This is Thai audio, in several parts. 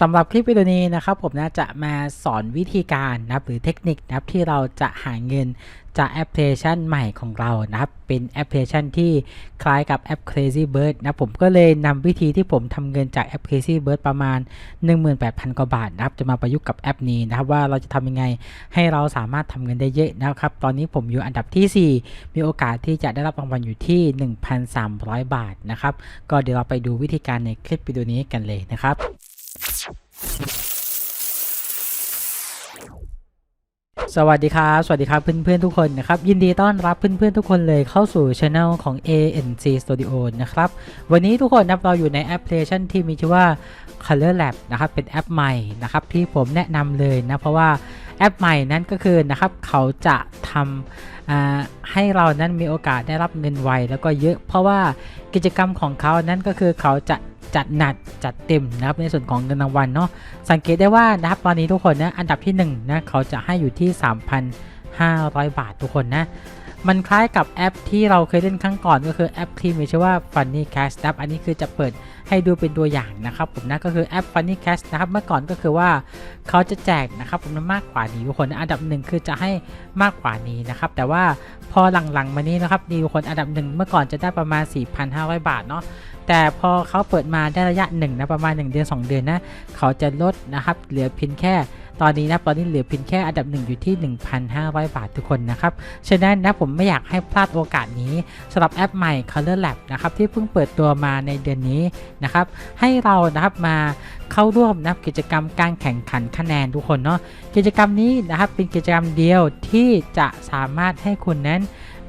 สำหรับคลิปวิดีโอนี้นะครับผมนะจะมาสอนวิธีการนะครับหรือเทคนิคนะครับที่เราจะหาเงินจากแอปพลิเคชันใหม่ของเรานะครับเป็นแอปพลิเคชันที่คล้ายกับแอป Crazy Bird นะผมก็เลยนำวิธีที่ผมทำเงินจากแอป Crazy Bird ประมาณ 18,000 กว่าบาทนะครับจะมาประยุกต์กับแอปนี้นะครับว่าเราจะทำยังไงให้เราสามารถทำเงินได้เยอะนะครับตอนนี้ผมอยู่อันดับทีสี่4 มีโอกาสที่จะได้รับรางวัลอยู่ที่ 1,300 บาทนะครับก็เดี๋ยวเราไปดูวิธีการในคลิปวิดีโอนี้กันเลยนะครับ สวัสดีครับ สวัสดีครับเพื่อนๆทุกคนนะครับ ยินดีต้อนรับเพื่อนๆทุกคนเลยเข้าสู่ช anel ของ ANC Studio นะครับ วันนี้ทุกคนนะเราอยู่ในแอปพลิเคชันที่มีชื่อว่า Color Lab นะครับ เป็นแอปใหม่นะครับที่ผมแนะนำเลยนะ เพราะว่า แอปใหม่นั้นก็คือนะครับเขาจะทำให้เรานั้นมีโอกาสได้รับเงินไวแล้วก็เยอะ เพราะว่ากิจกรรมของเขานั้นก็คือเขาจะจัดหนักจัดเต็มนะครับในส่วนของเงินรางวัลเนาะสังเกตได้ว่านะครับตอนนี้ทุกคนนะอันดับที่1นะเขาจะให้อยู่ที่ 3,500 บาททุกคนนะ มันคล้ายกับแอปที่เราเคยเล่นครั้งก่อนก็คือแอปที่มีชื่อว่า Funny Cash นะครับอันนี้คือจะเปิดให้ดูเป็นตัวอย่างนะครับผมนะก็คือแอป Funny Cash นะครับเมื่อก่อนก็คือว่าเขาจะแจกนะครับผมมากกว่านี้ทุกคนอันดับหนึ่งคือจะให้มากกว่านี้นะครับแต่ว่าพอหลังๆมานี้นะครับดีทุกคนอันดับหนึ่งเมื่อก่อนจะได้ประมาณ 4,500 บาทเนาะแต่พอเขาเปิดมาได้ระยะหนึ่งนะประมาณ 1 เดือน 2 เดือนนะเขาจะลดนะครับเหลือเพียงแค่ ตอนนี้นะตอนนี้เหลือเพียงแค่อันดับหนึ่งอยู่ที่ 1,500 บาททุกคนนะครับฉะนั้นนะผมไม่อยากให้พลาดโอกาสนี้สำหรับแอปใหม่ Color Lab นะครับที่เพิ่งเปิดตัวมาในเดือนนี้นะครับให้เรานะครับมาเข้าร่วมนะกิจกรรมการแข่งขันคะแนนทุกคนเนาะกิจกรรมนี้นะครับเป็นกิจกรรมเดียวที่จะสามารถให้คุณนั้น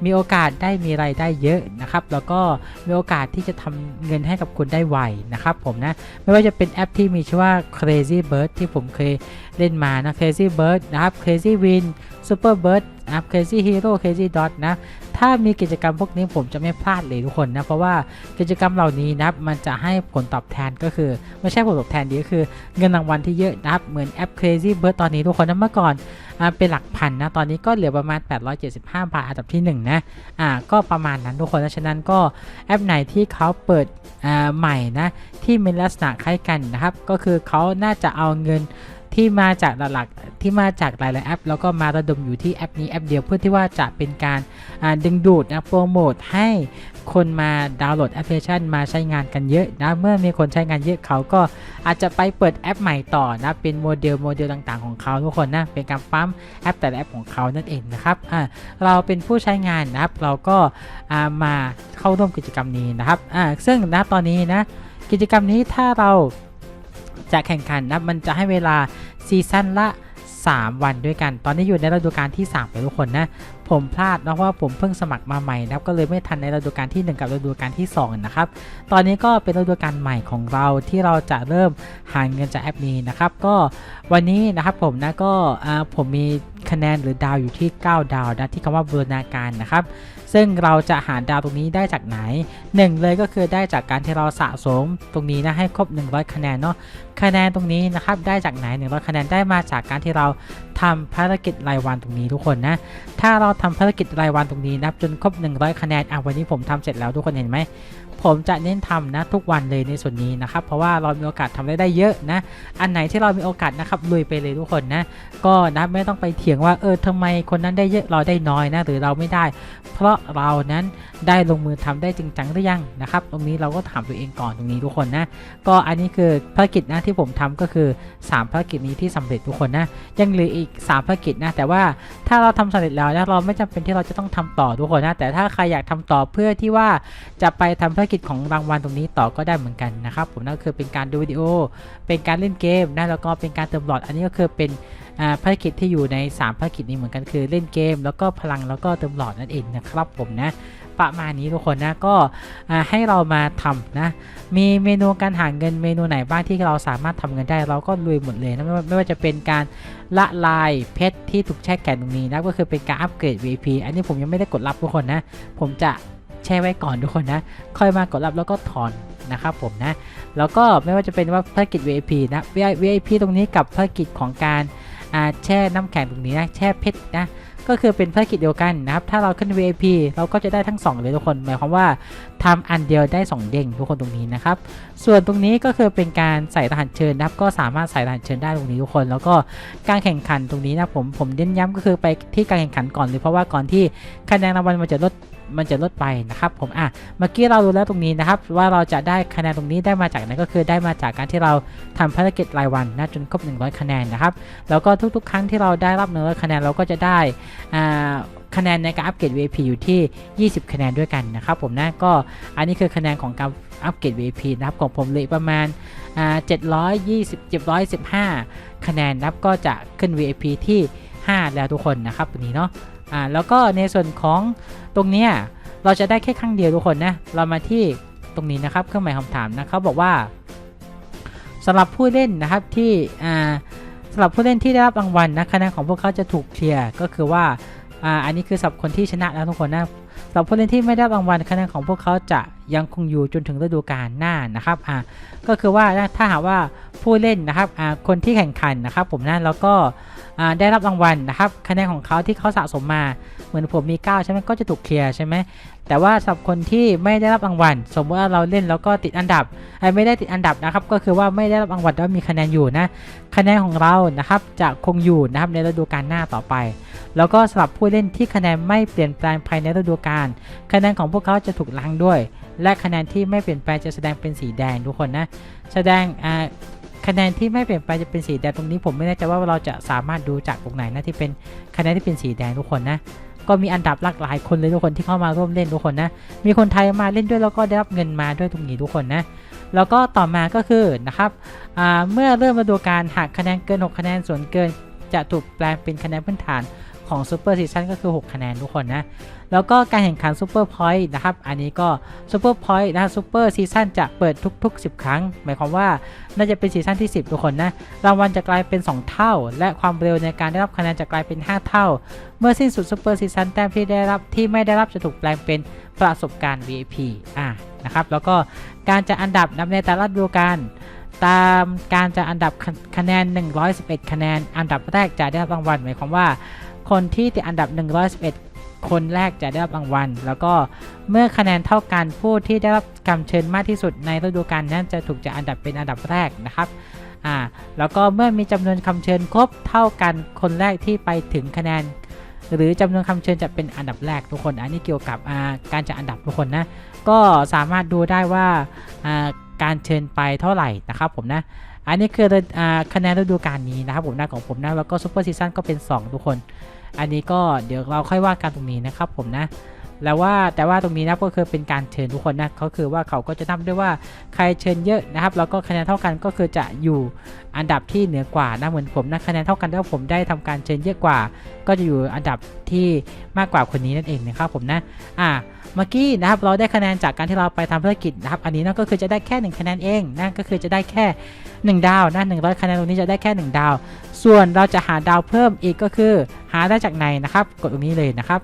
มีโอกาสได้มีไรายได้เยอะนะครับ แล้วก็มีโอกาสที่จะทำเงินให้กับคุณได้ไวนะครับผมนะ ไม่ว่าจะเป็นแอปที่มีชื่อว่า Crazy Bird ที่ผมเคยเล่นมานะ Crazy Bird นะครับ Crazy Win Super Bird นะครับ Crazy Hero Crazy Dot นะถ้ามีกิจกรรมพวกนี้ผมจะไม่พลาดเลยทุกคนนะ เพราะว่ากิจกรรมเหล่านี้นับมันจะให้ผลตอบแทนก็คือ ไม่ใช่ผลตอบแทนดีก็คือเงินรางวัลที่เยอะนับเหมือนแอป Crazy Bird ตอนนี้ทุกคนนะเมื่อก่อนอเป็นหลักพันนะ ตอนนี้ก็เหลือประมาณ 875 บาทอันดับที่ 1 นะอ่าก็ประมาณนั้นทุกคนนะฉะนั้นก็แอปไหนที่เขาเปิดอ่าใหม่นะที่มีลักษณะคล้ายกันนะครับ ก็คือเขาน่าจะเอาเงิน ที่มาจากหลักๆที่มาจากหลายๆแอป แล้วก็มาระดมอยู่ที่แอปนี้แอปเดียวเพื่อที่ว่าจะเป็นการดึงดูดนะโปรโมทให้คนมาดาวน์โหลดแอปพลิเคชันมาใช้งานกันเยอะนะเมื่อมีคนใช้งานเยอะเขาก็อาจจะไปเปิดแอปใหม่ต่อนะเป็นโมเดลโมเดลต่างๆของเขาทุกคนนะเป็นการปั๊มแอปแต่ละแอปของเขานั่นเองนะครับอ่าเราเป็นผู้ใช้งานนะครับ เราก็ามาเข้าร่วมกิจกรรมนี้นะครับอ่าซึ่งนะตอนนี้นะกิจกรรมนี้ถ้าเรา จะแข่งขันนะมันจะให้เวลาซีซั่นละ 3 วันด้วยกัน ตอนนี้อยู่ในฤดูกาลที่ 3 ไปทุกคนนะ ผมพลาดนะเพราะว่าผมเพิ่งสมัครมาใหม่นะก็เลยไม่ทันในฤดูกาลที่ 1 กับฤดูกาลที่ 2 นะครับ ตอนนี้ก็เป็นฤดูกาลใหม่ของเราที่เราจะเริ่มหาเงินจากแอปนี้นะครับ ก็วันนี้นะครับผมนะก็อ่าผมมี คะแนนหรือดาวอยู่ที่ 9 ดาวนะที่คำว่าบูรณาการนะครับ ซึ่งเราจะหาดาวตรงนี้ได้จากไหน 1 เลยก็คือได้จากการที่เราสะสมตรงนี้นะให้ครบ 100 คะแนนเนาะคะแนนตรงนี้นะครับได้จากไหน 100 คะแนนได้มาจากการที่เราทำภารกิจรายวันตรงนี้ทุกคนนะถ้าเราทำภารกิจรายวันตรงนี้นะครับจนครบ 100 คะแนนอะวันนี้ผมทำเสร็จแล้วทุกคนเห็นไหมผมจะเน้นทำนะทุกวันเลยในส่วนนี้นะครับ เพราะว่าเรามีโอกาสทำได้ได้เยอะนะ อันไหนที่เรามีโอกาสนะครับลุยไปเลยทุกคนนะ ก็นะไม่ต้องไปเถียงว่าเออทำไมคนนั้นได้เยอะเราได้น้อยนะหรือเราไม่ได้ เพราะเรานั้นได้ลงมือทำได้จริงจังหรือยังนะครับ ตรงนี้เราก็ถามตัวเองก่อนตรงนี้ทุกคนนะ ก็อันนี้คือภารกิจนะที่ผมทำก็คือ 3 ภารกิจนี้ที่สำเร็จทุกคนนะ ยังเหลืออีก 3 ภารกิจนะ แต่ว่าถ้าเราทำสำเร็จแล้วนะเราไม่จำเป็นที่เราจะต้องทำต่อทุกคนนะ แต่ถ้าใครอยากทำต่อเพื่อที่ว่าจะไปทำภารกิจของรางวัลตรงนี้ต่อก็ได้เหมือนกันนะครับผมนั่นก็คือเป็นการดูวิดีโอ เป็นการเล่นเกมนะแล้วก็เป็นการเติมหลอด อันนี้ก็คือเป็นภารกิจที่อยู่ใน 3 ภารกิจนี้เหมือนกันคือเล่นเกม แล้วก็พลังแล้วก็เติมหลอดนั่นเองนะครับผมนะประมาณนี้ทุกคนนะก็ให้เรามาทำนะมีเมนูการหาเงินเมนูไหนบ้างที่เราสามารถทำเงินได้เราก็ลุยหมดเลยนะไม่ว่าไม่ว่าจะเป็นการละลายเพชรที่ถูกแช่แข็งตรงนี้นะก็คือเป็นการอัปเกรด VIP อันนี้ผมยังไม่ได้กดรับทุกคนนะผมจะ แช่ไว้ก่อนทุกคนนะ ค่อยมากดรับแล้วก็ถอนนะครับผมนะ แล้วก็ไม่ว่าจะเป็นว่าภารกิจ VIP นะ VIP ตรงนี้กับภารกิจของการแช่น้ำแข็งตรงนี้นะแช่เพชรนะก็คือเป็นภารกิจเดียวกันนะครับ ถ้าเราขึ้น VIP เราก็จะได้ทั้ง 2 เลยทุกคน หมายความว่าทำอันเดียวได้ 2 เด้งทุกคนตรงนี้นะครับ ส่วนตรงนี้ก็คือเป็นการใส่รหัสเชิญนะครับ ก็สามารถใส่รหัสเชิญได้ตรงนี้ทุกคน แล้วก็การแข่งขันตรงนี้นะผม ผมเน้นย้ำก็คือไปที่การแข่งขันก่อนเลย เพราะว่าก่อนที่คะแนนรางวัลมันจะลด มันจะลดไปนะครับผมอะเมื่อกี้เรารู้แล้วตรงนี้นะครับ ว่าเราจะได้คะแนนตรงนี้ได้มาจากไหนก็คือได้มาจากการที่เราทำภารกิจรายวันนะจนครบ 100 คะแนนนะครับ แล้วก็ทุกๆ ครั้งที่เราได้รับ100คะแนนเราก็จะได้อ่าคะแนนในการอัปเกรด VIP อยู่ที่ 20 คะแนนด้วยกันนะครับผมนะก็อันนี้คือคะแนนของการอัปเกรด VIP นะครับของผมเลยประมาณอ่า720 715 คะแนนนะครับก็จะขึ้น VIP ที่ 5 แล้วทุกคนนะครับตัวนี้เนาะอ่าแล้วก็ในส่วนของตรงเนี้ยเราจะได้แค่ครั้งเดียวทุกคนนะเรามาที่ตรงนี้นะครับเครื่องหมายคำถามนะเขาบอกว่าสำหรับผู้เล่นนะครับที่อ่าสำหรับผู้เล่นที่ได้รับรางวัลนะคะแนนของพวกเขาจะถูกเคลียร์ก็คือว่าอ่าอันนี้คือสำหรับคนที่ชนะแล้วทุกคนนะสำหรับผู้เล่นที่ไม่ได้รับรางวัลคะแนนของพวกเขาจะยังคงอยู่จนถึงฤดูกาลหน้านะครับอ่าก็คือว่าถ้าหากว่าผู้เล่นนะครับอ่าคนที่แข่งขันนะครับผมนะแล้วก็อ่าได้รับรางวัลนะครับคะแนนของเขาที่เขาสะสมมาเหมือนผมมี 9 ใช่ไหมก็จะถูกเคลียร์ใช่ไหมแต่ว่าสำหรับคนที่ไม่ได้รับรางวัล สมมติว่าเราเล่นแล้วก็ติดอันดับไอ้ไม่ได้ติดอันดับนะครับ ก็คือว่าไม่ได้รับรางวัลแต่ว่ามีคะแนนอยู่นะคะแนนของเรานะครับจะคงอยู่นะครับในฤดูกาลหน้าต่อไป แล้วก็สำหรับผู้เล่นที่คะแนนไม่เปลี่ยนแปลงภายในฤดูกาลคะแนนของพวกเขาจะถูกล้างด้วยและคะแนนที่ไม่เปลี่ยนแปลงจะแสดงเป็นสีแดงทุกคนนะ แสดงอ่าคะแนนที่ไม่เปลี่ยนแปลงจะเป็นสีแดงตรงนี้ผมไม่แน่ใจว่าเราจะสามารถดูจากตรงไหนนะที่เป็นคะแนนที่เป็นสีแดงทุกคนนะก็มีอันดับหลากหลายคนเลยทุกคนที่เข้ามาร่วมเล่นทุกคนนะ มีคนไทยมาเล่นด้วยแล้วก็ได้รับเงินมาด้วยตรงนี้ทุกคนนะ แล้วก็ต่อมาก็คือนะครับเมื่อเริ่มฤดูกาลหากคะแนนเกิน 6 คะแนนส่วนเกิน จะถูกแปลงเป็นคะแนนพื้นฐานของซูเปอร์ซีซั่นก็คือ 6 คะแนนทุกคนนะ แล้วก็การแข่งขันซูเปอร์พอยต์นะครับอันนี้ก็ซูเปอร์พอยต์นะซูเปอร์ซีซั่นจะเปิดทุก ๆ 10 ครั้ง หมายความว่าน่าจะเป็นซีซั่นที่ 10 ทุกคนนะรางวัลจะกลายเป็น 2 เท่า และความเร็วในการได้รับคะแนนจะกลายเป็น 5 เท่า เมื่อสิ้นสุดซูเปอร์ซีซั่นแต้มที่ได้รับที่ไม่ได้รับจะถูกแปลงเป็นประสบการณ์ VIP อ่านะครับแล้วก็การจะอันดับนับในแต่ละฤดูกาลตามการจะอันดับคะคะแนน 111 คะแนน อันดับแรกจะได้รับรางวัลหมายความว่า คนที่ติดอันดับ 111 คนแรกจะได้รับรางวัล แล้วก็เมื่อคะแนนเท่ากันผู้ที่ได้รับคำเชิญมากที่สุดในฤดูกาลนั้นจะถูกจัดอันดับเป็นอันดับแรกนะครับอ่าแล้วก็เมื่อมีจำนวนคำเชิญครบเท่ากันคนแรกที่ไปถึงคะแนน หรือจำนวนคำเชิญจะเป็นอันดับแรกทุกคน อันนี้เกี่ยวกับการจัดอันดับทุกคนนะก็สามารถดูได้ว่าการเชิญไปเท่าไหร่นะครับผมนะอันนี้คืออคะแนนฤดูกาลนี้นะครับผมนะของผมนะแล้วก็ซูเปอร์ซีซั่นก็เป็น 2 ทุกคน อันนี้ก็เดี๋ยวเราค่อยว่ากันตรงนี้นะครับผมนะ แล้วว่าแต่ว่าตรงนี้นะก็คือเป็นการเชิญทุกคนนะเขาคือว่าเขาก็จะนับด้วยว่าใครเชิญเยอะนะครับแล้วก็คะแนนเท่ากันก็คือจะอยู่อันดับที่เหนือกว่านะเหมือนผมนะคะแนนเท่ากันแต่ว่าผมได้ทำการเชิญเยอะกว่า ก็จะอยู่อันดับที่มากกว่าคนนี้นั่นเองนะครับผมนะอ่าเมื่อกี้นะครับเราได้คะแนนจากการที่เราไปทำภารกิจนะครับอันนี้นั่นก็คือจะได้แค่ 1 คะแนนเองนั่นก็คือจะได้แค่ 1 ดาวนะ100คะแนนตรงนี้จะได้แค่ 1 ดาว ส่วนเราจะหาดาวเพิ่มอีกก็คือ หาได้จากไหนนะครับ กดตรงนี้เลยนะครับ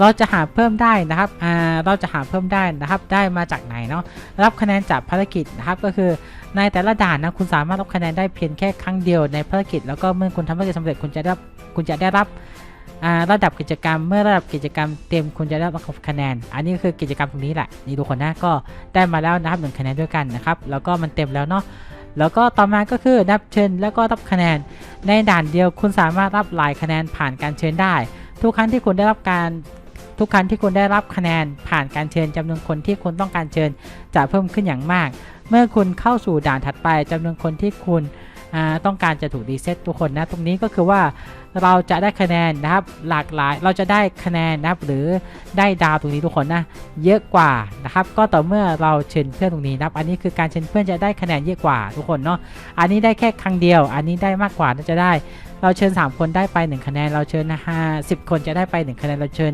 เราจะหาเพิ่มได้นะครับอ่าเราจะหาเพิ่มได้นะครับ ได้มาจากไหนเนาะ รับคะแนนจากภารกิจนะครับ ก็คือในแต่ละด่านนะคุณสามารถรับคะแนนได้เพียงแค่ครั้งเดียวในภารกิจ แล้วก็เมื่อคุณทำภารกิจสำเร็จคุณจะได้รับคุณจะได้รับอ่าระดับกิจกรรมเมื่อระดับกิจกรรมเต็มคุณจะได้รับคะแนน อันนี้คือกิจกรรมตรงนี้แหละนี่ทุกคนนะก็ได้มาแล้วนะครับหนึ่งคะแนนด้วยกันนะครับแล้วก็มันเต็มแล้วเนาะแล้วก็ต่อมาก็คือนับเชิญแล้วก็รับคะแนน ในด่านเดียวคุณสามารถรับหลายคะแนนผ่านการเชิญได้ ทุกครั้งที่คุณได้รับการ ทุกครั้งที่คุณได้รับคะแนนผ่านการเชิญจำนวนคนที่คุณต้องการเชิญจะเพิ่มขึ้นอย่างมาก เมื่อคุณเข้าสู่ด่านถัดไปจำนวนคนที่คุณต้องการจะถูกรีเซ็ตทุกคนนะตรงนี้ก็คือว่าเราจะได้คะแนนนะครับหลากหลายเราจะได้คะแนนนะครับหรือได้ดาวตรงนี้ทุกคนนะเยอะกว่านะครับก็ต่อเมื่อเราเชิญเพื่อนตรงนี้นะครับอันนี้คือการเชิญเพื่อนจะได้คะแนนเยอะกว่าทุกคนเนาะอันนี้ได้แค่ครั้งเดียว อันนี้ได้มากกว่าน่าจะได้ เราเชิญ 3 คนได้ไป 1 คะแนน เราเชิญ5 10 คนจะได้ไป 1 คะแนนเราเชิญ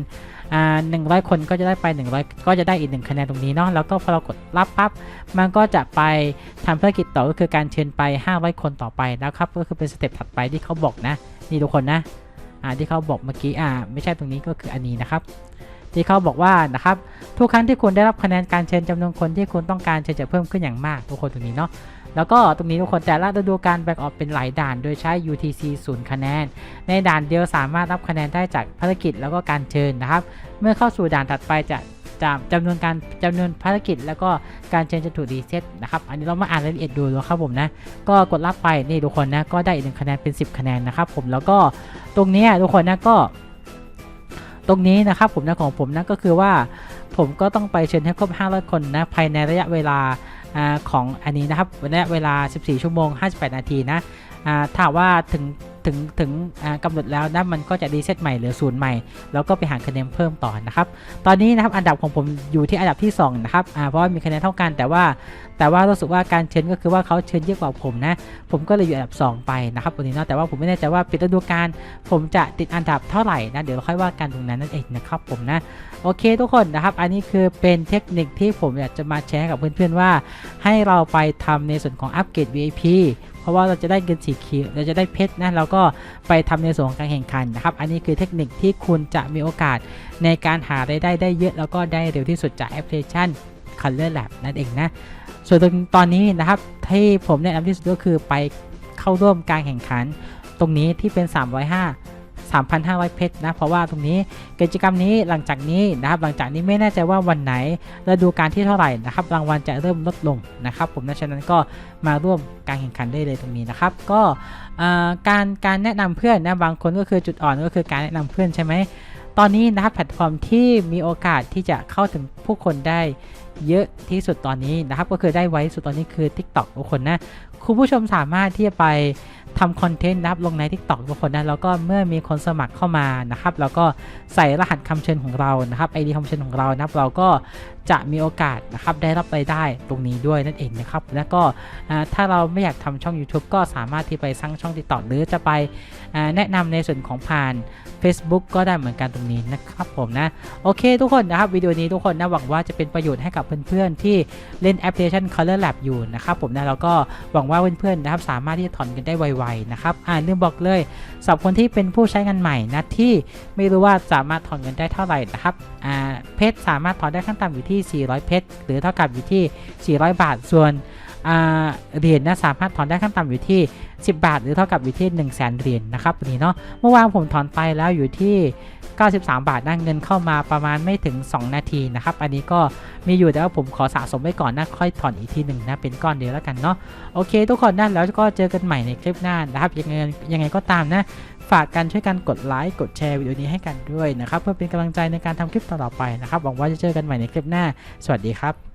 อ่าหนึ่งร้อยคนก็จะได้ไป 100 ก็จะได้อีก1คะแนนตรงนี้เนาะแล้วก็พอเรากดรับปั๊บมันก็จะไปทำภารกิจต่อก็คือการเชิญไป 500 คนต่อไปนะครับก็คือเป็นสเต็ปถัดไปที่เขาบอกนะนี่ทุกคนนะอ่าที่เขาบอกเมื่อกี้อ่าไม่ใช่ตรงนี้ก็คืออันนี้นะครับที่เขาบอกว่านะครับทุกครั้งที่คุณได้รับคะแนนการเชิญจำนวนคนที่คุณต้องการเชิญจะเพิ่มขึ้นอย่างมากทุกคนตรงนี้เนาะ แล้วก็ตรงนี้ทุกคนแต่ละฤดูกาลแบ่งออกเป็นหลายด่านโดยใช้ UTC 0 คะแนน ในด่านเดียวสามารถรับคะแนนได้จากภารกิจแล้วก็การเชิญนะครับ เมื่อเข้าสู่ด่านถัดไปจะจะจำนวนการจำนวนภารกิจ แล้วก็การเชิญจะถูกรีเซ็ตนะครับอันนี้เรามาอ่านรายละเอียดดูนะครับผมนะก็กดรับไปนี่ทุกคนนะก็ได้อีกหนึ่งคะแนนเป็น 10 คะแนนนะครับผมแล้วก็ตรงนี้ทุกคนนะก็ ตรงนี้นะครับผมนะของผมนะก็คือว่าผมก็ต้องไปเชิญให้ครบ 500 คนนะภายในระยะเวลา ของอันนี้นะครับวันนี้เวลา 14 ชั่วโมง 58 นาทีนะถ้าว่าถึง ถึงถึงอ่ากำหนดแล้วนะมันก็จะรีเซ็ตใหม่เหลือศูนย์ใหม่ แล้วก็ไปหาคะแนนเพิ่มต่อนะครับ ตอนนี้นะครับอันดับของผมอยู่ที่อันดับที่2นะครับเพราะว่ามีคะแนนเท่ากันแต่ว่าแต่ว่ารู้สึกว่าการเชิญก็คือว่าเขาเชิญเยอะกว่าผมนะ ผมก็เลยอยู่อันดับ 2 ไปนะครับวันนี้เนาะแต่ว่าผมไม่แน่ใจว่าปิดฤดูกาลผมจะติดอันดับเท่าไหร่นะเดี๋ยวเราค่อยว่ากันตรงนั้นนั่นเองนะครับผมนะโอเคทุกคนนะครับ อันนี้คือเป็นเทคนิคที่ผมอยากจะมาแชร์กับเพื่อนๆว่า ให้เราไปทำในส่วนของอัปเกรด VIP เพราะว่าเราจะได้เงินสีเขียวเราจะได้เพชรนะเราก็ไปทำในส่วนของการแข่งขันนะครับ อันนี้คือเทคนิคที่คุณจะมีโอกาสในการหารายได้ได้เยอะแล้วก็ได้เร็วที่สุดจากแอปพลิเคชัน Color Lab นั่นเองนะ ส่วนตอนนี้นะครับที่ผมแนะนำที่สุดก็คือไปเข้าร่วมการแข่งขัน ตรงนี้ที่เป็น 305 3,500 เพชรนะเพราะว่าตรงนี้กิจกรรมนี้หลังจากนี้นะครับหลังจากนี้ไม่แน่ใจว่าวันไหนฤดูการที่เท่าไหร่นะครับรางวัลจะเริ่มลดลงนะครับ ผมนะฉะนั้นก็มาร่วมการแข่งขันได้เลยตรงนี้นะครับ ก็การการแนะนำเพื่อนนะบางคนก็คือจุดอ่อนก็คือการแนะนำเพื่อนใช่ไหมตอนนี้นะครับแพลตฟอร์มที่มีโอกาสที่จะเข้าถึงผู้คนได้เยอะที่สุดตอนนี้นะครับ ก็คือได้ไวที่สุดตอนนี้คือ TikTok ทุกคนนะคุณผู้ชมสามารถที่จะไป ทำคอนเทนต์นะครับลงใน TikTok ทุกคนนะแล้วก็เมื่อมีคนสมัครเข้ามานะครับแล้วก็ใส่รหัสคำเชิญของเรานะครับ ID คำเชิญของเรานะครับเราก็จะมีโอกาสนะครับได้รับรายได้ตรงนี้ด้วยนั่นเองนะครับแล้วก็ถ้าเราไม่อยากทำช่อง YouTube ก็สามารถที่ไปสร้างช่อง TikTok หรือจะไปแนะนำในส่วนของผ่าน Facebook ก็ได้เหมือนกันตรงนี้นะครับผมนะโอเคทุกคนนะครับวิดีโอนี้ทุกคนนะหวังว่าจะเป็นประโยชน์ให้กับเพื่อนๆที่เล่นแอปพลิเคชัน Color Lab อยู่นะครับผมนะแล้วก็หวังว่าเพื่อนๆนะครับสามารถที่จะถอนกันได้ไวนะครับอ่าลืมบอกเลยสำหรับคนที่เป็นผู้ใช้งานใหม่นะที่ไม่รู้ว่าสามารถถอนเงินได้เท่าไหร่นะครับอ่าเพชรสามารถถอนได้ขั้นต่ำอยู่ที่ 400 เพชรหรือเท่ากับอยู่ที่ 400 บาทส่วน เหรียญนะสามารถถอนได้ขั้นต่ำอยู่ที่ 10 บาท หรือเท่ากับอยู่ที่ 1 0 0 0 0แสนเหรียญนะครับนนี้เนาะเมื่อวานผมถอนไปแล้วอยู่ที่ 93 บาทนะเงินเข้ามาประมาณไม่ถึง 2 นาทีนะครับ อันนี้ก็มีอยู่แต่ว่าผมขอสะสมไว้ก่อนนะค่อยถอนอีกทีหนึ่งนะเป็นก้อนเดียวแล้วกันเนาะโอเค ทุกคนนะแล้วก็เจอกันใหม่ในคลิปหน้านะครับยังไงยังไงก็ตามนะฝากกันช่วยกันกดไลค์กดแชร์วิดีโอนี้ให้กันด้วยนะครับเพื่อเป็นกำลังใจในการทำคลิปต่อๆไปนะครับหวังว่าจะเจอกันใหม่ในคลิปหน้า สวัสดีครับ